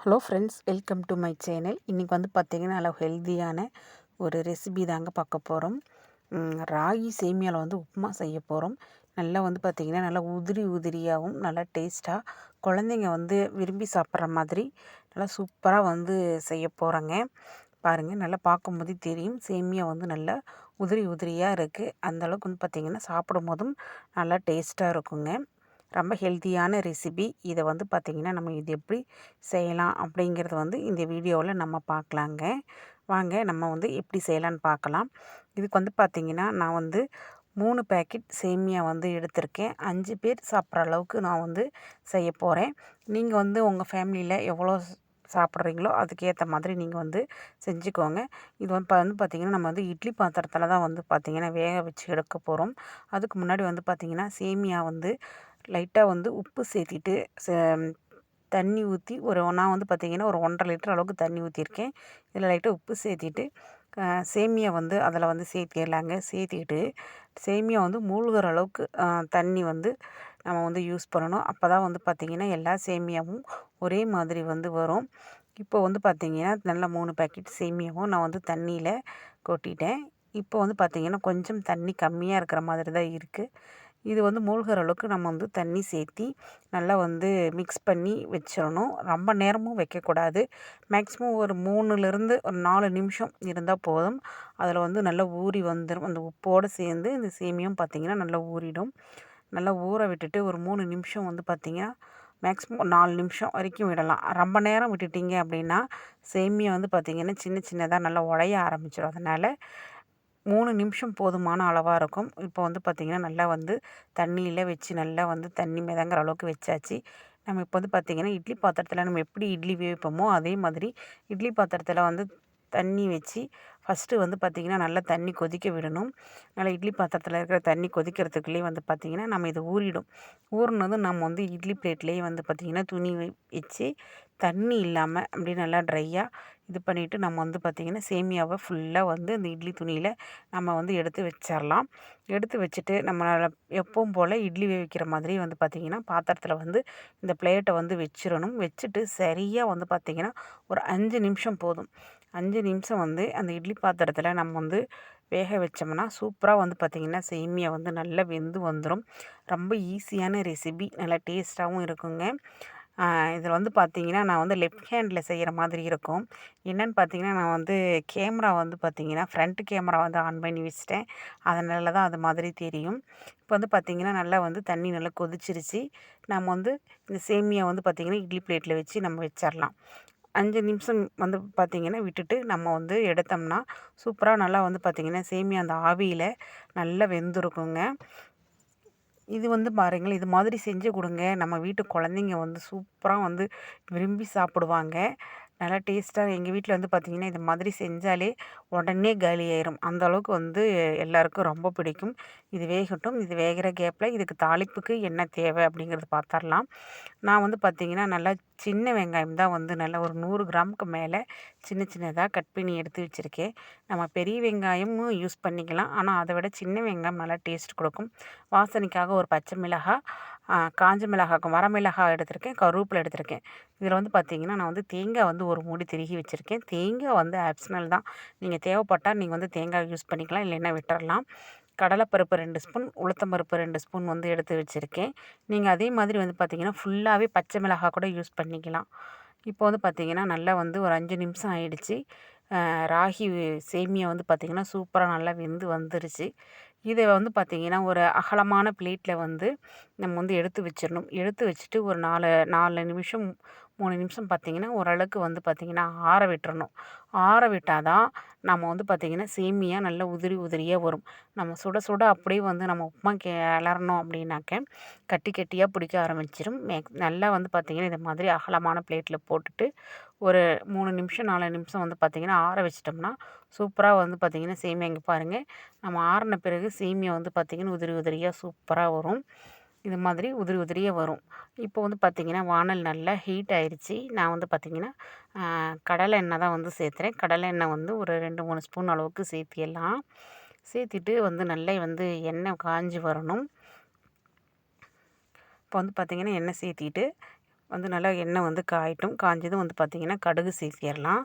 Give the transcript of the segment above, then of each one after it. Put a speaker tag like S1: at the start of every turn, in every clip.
S1: Hello friends welcome to my channel. இன்றைக்கி வந்து பார்த்திங்கன்னா நல்லா ஹெல்த்தியான ஒரு ரெசிபி தாங்க பார்க்க போகிறோம் ராகி சேமியாவில் வந்து உப்புமா செய்ய போகிறோம் நல்லா வந்து பார்த்திங்கன்னா நல்லா உதிரி உதிரியாகவும் நல்லா டேஸ்ட்டாக குழந்தைங்க வந்து விரும்பி சாப்பிட்ற மாதிரி நல்லா சூப்பராக வந்து செய்ய போகிறேங்க பாருங்கள் நல்லா பார்க்கும்போதே தெரியும். சேமியா வந்து நல்லா உதிரி உதிரியாக இருக்குது அந்தளவுக்கு வந்து பார்த்திங்கன்னா சாப்பிடும் போதும் நல்லா டேஸ்ட்டாக இருக்குங்க. ரொம்ப ஹெல்த்தியான ரெசிபி. இதை வந்து பார்த்திங்கன்னா நம்ம இது எப்படி செய்யலாம் அப்படிங்கிறது வந்து இந்த வீடியோவில் நம்ம பார்க்கலாங்க வாங்க நம்ம வந்து எப்படி செய்யலான்னு பார்க்கலாம் இதுக்கு வந்து பார்த்திங்கன்னா நான் வந்து மூணு பேக்கெட் சேமியா வந்து எடுத்திருக்கேன். அஞ்சு பேர் சாப்பிட்ற அளவுக்கு நான் வந்து செய்ய போகிறேன் நீங்கள் வந்து உங்கள் ஃபேமிலியில் எவ்வளோ சாப்பிட்றீங்களோ அதுக்கேற்ற மாதிரி நீங்கள் வந்து செஞ்சுக்கோங்க. இது வந்து இப்போ வந்து பார்த்திங்கன்னா நம்ம வந்து இட்லி பாத்திரத்தில் தான் வந்து பார்த்திங்கன்னா வேக வச்சு எடுக்க போகிறோம் அதுக்கு முன்னாடி வந்து பார்த்திங்கன்னா சேமியா வந்து லைட்டாக வந்து உப்பு சேர்த்திட்டு தண்ணி ஊற்றி ஒரு நான் வந்து பார்த்திங்கன்னா ஒரு ஒன்றரை லிட்டர் அளவுக்கு தண்ணி ஊற்றிருக்கேன் இதில் லைட்டாக உப்பு சேர்த்திட்டு சேமியா வந்து அதில் வந்து சேர்த்திடலாங்க. சேர்த்திட்டு சேமியா வந்து மூழ்கிற அளவுக்கு தண்ணி வந்து நம்ம வந்து யூஸ் பண்ணணும். அப்போ தான் வந்து பார்த்திங்கன்னா எல்லா சேமியாவும் ஒரே மாதிரி வந்து வரும். இப்போ வந்து பார்த்திங்கன்னா நல்லா மூணு பேக்கெட் சேமியாவும் நான் வந்து தண்ணியில் கொட்டிட்டேன். இப்போ வந்து பார்த்திங்கன்னா கொஞ்சம் தண்ணி கம்மியாக இருக்கிற மாதிரி தான் இருக்குது இது வந்து மூழ்கிற அளவுக்கு நம்ம வந்து தண்ணி சேர்த்தி நல்லா வந்து மிக்ஸ் பண்ணி வச்சிடணும். ரொம்ப நேரமும் வைக்கக்கூடாது. மேக்ஸிமம் ஒரு மூணுலேருந்து ஒரு நாலு நிமிஷம் இருந்தால் போதும். அதில் வந்து நல்லா ஊறி வந்துடும் அந்த உப்போடு சேர்ந்து இந்த சேமியம் பார்த்திங்கன்னா நல்லா ஊறிடும். நல்லா ஊற விட்டுட்டு ஒரு மூணு நிமிஷம் வந்து பார்த்திங்கன்னா மேக்ஸிமம் நாலு நிமிஷம் வரைக்கும் விடலாம். ரொம்ப நேரம் விட்டுட்டிங்க அப்படின்னா சேமியா வந்து பார்த்திங்கன்னா சின்ன சின்னதாக நல்லா உடைய ஆரம்பிச்சிடும் அதனால் மூணு நிமிஷம் போதுமான அளவாக இருக்கும். இப்போ வந்து பார்த்திங்கன்னா நல்லா வந்து தண்ணியில் வச்சு நல்லா வந்து தண்ணி மிதங்குற அளவுக்கு வச்சாச்சு. நம்ம இப்போ வந்து பார்த்திங்கன்னா இட்லி பாத்திரத்தில் நம்ம எப்படி இட்லி வேவிப்போமோ அதே மாதிரி இட்லி பாத்திரத்தில் வந்து தண்ணி வச்சு ஃபஸ்ட்டு வந்து பார்த்திங்கன்னா நல்லா தண்ணி கொதிக்க விடணும். நல்லா இட்லி பாத்திரத்தில் இருக்கிற தண்ணி கொதிக்கிறதுக்குள்ளேயே வந்து பார்த்திங்கன்னா நம்ம இது ஊறிடும். ஊறினதும் நம்ம வந்து இட்லி பிளேட்லேயே வந்து பார்த்திங்கன்னா துணி வச்சு தண்ணி இல்லாமல் அப்படியே நல்லா ட்ரையாக இது பண்ணிவிட்டு நம்ம வந்து பார்த்திங்கன்னா சேமியாவை ஃபுல்லாக வந்து இந்த இட்லி துணியில் நம்ம வந்து எடுத்து வச்சிடலாம் எடுத்து வச்சுட்டு நம்ம எப்பவும் போல் இட்லி வேவிக்கிற மாதிரி வந்து பார்த்திங்கன்னா பாத்திரத்தில் வந்து இந்த பிளேட்டை வந்து வச்சிடணும் வச்சுட்டு சரியாக வந்து பார்த்திங்கன்னா ஒரு அஞ்சு நிமிஷம் போதும். அஞ்சு நிமிஷம் வந்து அந்த இட்லி பாத்திரத்தில் நம்ம வந்து வேக வச்சோம்னா சூப்பராக வந்து பார்த்திங்கன்னா சேமியா வந்து நல்லா வெந்து வந்துடும் ரொம்ப ஈஸியான ரெசிபி. நல்லா டேஸ்ட்டாகவும் இருக்குங்க. இதில் வந்து பார்த்திங்கன்னா நான் வந்து லெஃப்ட் ஹேண்டில் செய்கிற மாதிரி இருக்கும். என்னென்னு பார்த்தீங்கன்னா நான் வந்து கேமரா வந்து பார்த்திங்கன்னா ஃப்ரண்ட் கேமரா வந்து ஆன் பண்ணி வச்சுட்டேன். அதனால தான் அது மாதிரி தெரியும். இப்போ வந்து பார்த்திங்கன்னா நல்லா வந்து தண்ணி நல்லா கொதிச்சிருச்சு. நம்ம வந்து இந்த சேமியா வந்து பார்த்திங்கன்னா இட்லி பிளேட்டில் வச்சு நம்ம வச்சிடலாம் அஞ்சு நிமிஷம் வந்து பார்த்திங்கன்னா விட்டுட்டு நம்ம வந்து எடுத்தோம்னா சூப்பராக நல்லா வந்து பார்த்திங்கன்னா சேமியா அந்த ஆவியில் நல்லா வெந்திருக்குங்க. இது வந்து பாருங்கள் இது மாதிரி செஞ்சு கொடுங்க. நம்ம வீட்டு குழந்தைங்க வந்து சூப்பராக வந்து விரும்பி சாப்பிடுவாங்க. நல்லா டேஸ்ட்டாக எங்கள் வீட்டில் வந்து பார்த்திங்கன்னா இது மாதிரி செஞ்சாலே உடனே காலி ஆயிரும். அந்த அளவுக்கு வந்து எல்லாருக்கும் ரொம்ப பிடிக்கும். இது வேகட்டும் இது வேகிற கேப்பில் இதுக்கு தாளிப்புக்கு என்ன தேவை அப்படிங்கிறது பார்த்துடலாம் நான் வந்து பார்த்திங்கன்னா நல்லா சின்ன வெங்காயம் தான் வந்து நல்லா ஒரு நூறு கிராமுக்கு மேலே சின்ன சின்னதாக கட் பண்ணி எடுத்து வச்சுருக்கேன். நம்ம பெரிய வெங்காயமும் யூஸ் பண்ணிக்கலாம். ஆனால் அதை விட சின்ன வெங்காயம் நல்லா டேஸ்ட் கொடுக்கும். வாசனைக்காக ஒரு பச்சை மிளகாய் காஞ்ச மிளகாய் வரமிளகாய் எடுத்திருக்கேன் கருவேப்பிலை எடுத்திருக்கேன். இதில் வந்து பார்த்திங்கன்னா நான் வந்து தேங்காய் வந்து ஒரு மூடி திருகி வச்சுருக்கேன். தேங்காய் வந்து ஆப்ஷனல் தான். நீங்கள் தேவைப்பட்டால் நீங்கள் வந்து தேங்காய் யூஸ் பண்ணிக்கலாம் இல்லைன்னா விட்டுறலாம். கடலைப்பருப்பு ரெண்டு ஸ்பூன் உளுத்தம்பருப்பு ரெண்டு ஸ்பூன் வந்து எடுத்து வச்சுருக்கேன். நீங்கள் அதே மாதிரி வந்து பார்த்திங்கன்னா ஃபுல்லாகவே பச்சை மிளகாய் கூட யூஸ் பண்ணிக்கலாம். இப்போ வந்து பார்த்திங்கன்னா நல்லா வந்து ஒரு அஞ்சு நிமிஷம் ஆயிடுச்சு. ராகி சேமியா வந்து பார்த்திங்கன்னா சூப்பராக நல்லா வெந்து வந்துருச்சு. இதை வந்து பார்த்திங்கன்னா ஒரு அகலமான பிளேட்டில் வந்து நம்ம வந்து எடுத்து வச்சிடணும் எடுத்து வச்சுட்டு ஒரு நாலு நாலு நிமிஷம் மூணு நிமிஷம் பார்த்திங்கன்னா ஓரளவுக்கு வந்து பார்த்திங்கன்னா ஆற விட்டுறணும். ஆற விட்டால் தான் நம்ம வந்து பார்த்திங்கன்னா சேமியா நல்லா உதிரி உதிரியாக வரும். நம்ம சுட சுட அப்படியே வந்து நம்ம உப்புமா கிளறணும் அப்படின்னாக்க கட்டி கட்டியாக பிடிக்க ஆரம்பிச்சிடும் நல்லா வந்து பார்த்திங்கன்னா இது மாதிரி அகலமான பிளேட்டில் போட்டுட்டு ஒரு மூணு நிமிஷம் நாலு நிமிஷம் வந்து பார்த்திங்கன்னா ஆற வச்சிட்டோம்னா சூப்பராக வந்து பார்த்திங்கன்னா சேமியா இங்கே பாருங்கள் நம்ம ஆறின பிறகு சேமியா வந்து பார்த்திங்கன்னா உதிரி உதிரியாக சூப்பராக வரும். இது மாதிரி உதிரி உதிரியாக வரும். இப்போ வந்து பார்த்திங்கன்னா வானல் நல்லா ஹீட் ஆயிடுச்சு நான் வந்து பார்த்திங்கன்னா கடலை எண்ணெய் தான் வந்து சேர்த்துறேன். கடலை எண்ணெய் வந்து ஒரு ரெண்டு மூணு ஸ்பூன் அளவுக்கு சேர்த்திடலாம். சேர்த்திட்டு வந்து நல்லா வந்து எண்ணெய் காஞ்சி வரணும். இப்போ வந்து பார்த்திங்கன்னா எண்ணெய் சேர்த்திட்டு வந்து நல்லா எண்ணெய் வந்து காயட்டும். காஞ்சதும் வந்து பார்த்திங்கன்னா கடுகு சேர்த்திடலாம்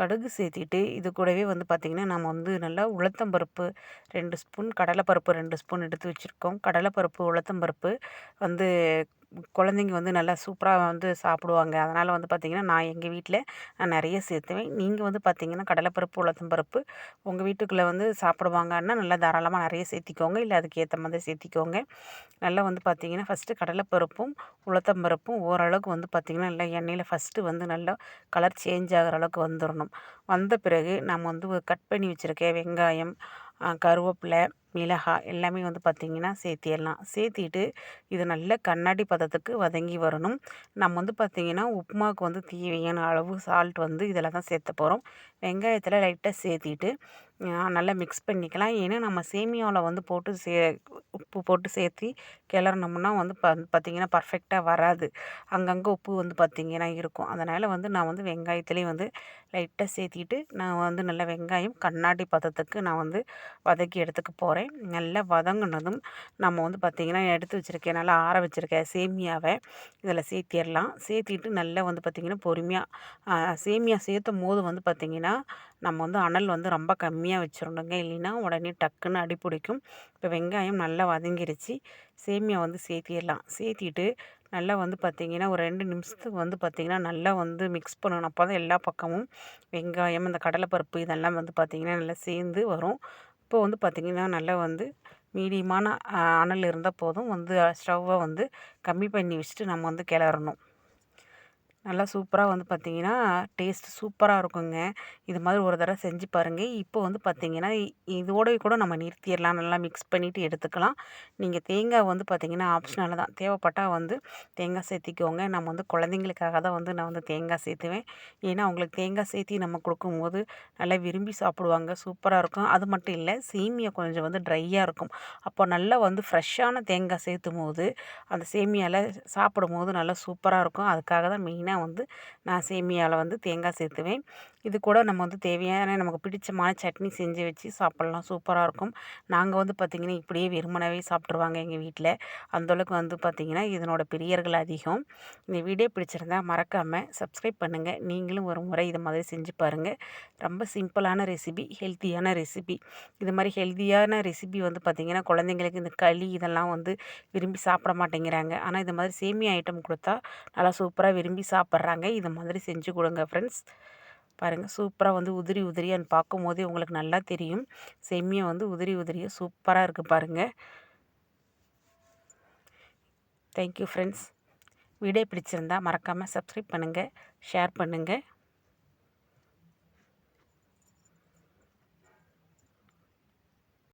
S1: கடுகு சேர்த்திட்டு இது கூடவே வந்து பார்த்திங்கன்னா நம்ம வந்து நல்லா உளுத்தம்பருப்பு ரெண்டு ஸ்பூன் கடலைப்பருப்பு ரெண்டு ஸ்பூன் எடுத்து வச்சுருக்கோம். கடலைப்பருப்பு உளுத்தம்பருப்பு வந்து குழந்தைங்க வந்து நல்லா சூப்பராக வந்து சாப்பிடுவாங்க. அதனால் வந்து பார்த்திங்கன்னா நான் எங்கள் வீட்டில் நான் நிறைய சேர்த்துவேன். நீங்கள் வந்து பார்த்திங்கன்னா கடலைப்பருப்பு உளுத்தம்பருப்பு உங்கள் வீட்டுக்குள்ளே வந்து சாப்பிடுவாங்கன்னா நல்லா தாராளமாக நிறைய சேர்த்திக்கோங்க. இல்லை அதுக்கேற்ற மாதிரி சேர்த்திக்கோங்க. நல்லா வந்து பார்த்திங்கன்னா ஃபஸ்ட்டு கடலைப்பருப்பும் உளுத்தம்பருப்பும் ஓரளவுக்கு வந்து பார்த்திங்கன்னா நல்லா எண்ணெயில் ஃபஸ்ட்டு வந்து நல்லா கலர் சேஞ்ச் ஆகிற அளவுக்கு வந்துடணும் வந்த பிறகு நம்ம வந்து கட் பண்ணி வச்சுருக்க வெங்காயம் கருவேப்பிலை மிளகாய் எல்லாமே வந்து பார்த்திங்கன்னா சேர்த்திடலாம். சேர்த்திட்டு இது நல்ல கண்ணாடி பதத்துக்கு வதங்கி வரணும். நம்ம வந்து பார்த்திங்கன்னா உப்புமாவுக்கு வந்து தேவையான அளவு சால்ட் வந்து இதில் தான் சேர்த்த போகிறோம் வெங்காயத்தில் லைட்டாக சேர்த்திட்டு நல்லா மிக்ஸ் பண்ணிக்கலாம். ஏன்னா நம்ம சேமியாவில் வந்து போட்டு சே உப்பு போட்டு சேர்த்தி கிளறினோம்னா வந்து ப பார்த்திங்கன்னா பர்ஃபெக்டாக வராது. அங்கங்கே உப்பு வந்து பார்த்திங்கன்னா இருக்கும். அதனால் வந்து நான் வந்து வெங்காயத்துலேயும் வந்து லைட்டாக சேர்த்திட்டு நான் வந்து நல்லா வெங்காயம் கண்ணாடி பதத்துக்கு நான் வந்து வதக்கி எடுத்துக்க போகிறேன் நல்லா வதங்கினதும் நம்ம வந்து பார்த்திங்கன்னா எடுத்து வச்சுருக்கேன் நல்லா ஆற வச்சுருக்கேன் சேமியாவை இதில் சேர்த்திடலாம். சேர்த்திட்டு நல்லா வந்து பார்த்திங்கன்னா பொறுமையாக சேமியா சேர்த்தும் போது வந்து பார்த்திங்கன்னா நம்ம வந்து அனல் வந்து ரொம்ப கம்மியாக வச்சிடணுங்க இல்லைன்னா உடனே டக்குன்னு அடி பிடிக்கும். இப்போ வெங்காயம் நல்லா வதங்கிருச்சு. சேமியா வந்து சேர்த்திடலாம். சேர்த்திட்டு நல்லா வந்து பார்த்திங்கன்னா ஒரு ரெண்டு நிமிஷத்துக்கு வந்து பார்த்திங்கன்னா நல்லா வந்து மிக்ஸ் பண்ணணும். அப்போ தான் எல்லா பக்கமும் வெங்காயம் இந்த கடலைப்பருப்பு இதெல்லாம் வந்து பார்த்திங்கன்னா நல்லா சேர்ந்து வரும். இப்போ வந்து பார்த்திங்கன்னா நல்லா வந்து மீடியமான அனல் இருந்தால் போதும். வந்து ஸ்டவ்வை வந்து கம்மி பண்ணி வச்சுட்டு நம்ம வந்து கிளறணும். நல்லா சூப்பராக வந்து பார்த்திங்கன்னா டேஸ்ட் சூப்பராக இருக்குங்க. இது மாதிரி ஒரு தடவை செஞ்சு பாருங்கள் இப்போ வந்து பார்த்திங்கன்னா இதோடய கூட நம்ம நிறுத்திடலாம். நல்லா மிக்ஸ் பண்ணிவிட்டு எடுத்துக்கலாம். நீங்கள் தேங்காய் வந்து பார்த்திங்கன்னா ஆப்ஷனல் தான். தேவைப்பட்டால் வந்து தேங்காய் சேர்த்திக்கோங்க. நம்ம வந்து குழந்தைங்களுக்காக தான் வந்து நான் வந்து தேங்காய் சேர்த்துவேன். ஏன்னா அவங்களுக்கு தேங்காய் சேர்த்தி நம்ம கொடுக்கும்போது நல்லா விரும்பி சாப்பிடுவாங்க. சூப்பராக இருக்கும். அது மட்டும் இல்லை சேமியா கொஞ்சம் வந்து ட்ரையாக இருக்கும். அப்போ நல்லா வந்து ஃப்ரெஷ்ஷான தேங்காய் சேர்த்தும் போது அந்த சேமியாவில் சாப்பிடும் போது நல்லா சூப்பராக இருக்கும். அதுக்காக தான் மெயினாக மெயினாக வந்து நான் சேமியாவில் வந்து தேங்காய் சேர்த்துவேன். இது கூட நம்ம வந்து தேவையான நமக்கு பிடிச்சமான சட்னி செஞ்சு வச்சு சாப்பிட்லாம். சூப்பராக இருக்கும். நாங்கள் வந்து பார்த்திங்கன்னா இப்படியே வெறுமனவே சாப்பிட்ருவாங்க எங்கள் வீட்டில் அந்தளவுக்கு வந்து பார்த்திங்கன்னா இதனோட பிரியர்கள் அதிகம். இந்த வீடியோ பிடிச்சிருந்தா மறக்காமல் சப்ஸ்கிரைப் பண்ணுங்கள் நீங்களும் ஒரு முறை இது மாதிரி செஞ்சு பாருங்கள் ரொம்ப சிம்பிளான ரெசிபி ஹெல்த்தியான ரெசிபி இது மாதிரி ஹெல்த்தியான ரெசிபி வந்து பார்த்திங்கன்னா குழந்தைங்களுக்கு இந்த களி இதெல்லாம் வந்து விரும்பி சாப்பிட மாட்டேங்கிறாங்க. ஆனால் இது மாதிரி சேமியா ஐட்டம் கொடுத்தா நல்லா சூப்பராக விரும்பி சாப்பிட்றாங்க. இது மாதிரி செஞ்சு கொடுங்க ஃப்ரெண்ட்ஸ் பாருங்கள் சூப்பராக வந்து உதிரி உதிரியான்னு பார்க்கும் போதே உங்களுக்கு நல்லா தெரியும். செம்மியை வந்து உதிரி உதிரியாக சூப்பராக இருக்குது பாருங்கள் தேங்க்யூ ஃப்ரெண்ட்ஸ் வீடியோ பிடிச்சிருந்தா மறக்காமல் சப்ஸ்கிரைப் பண்ணுங்கள் ஷேர் பண்ணுங்கள்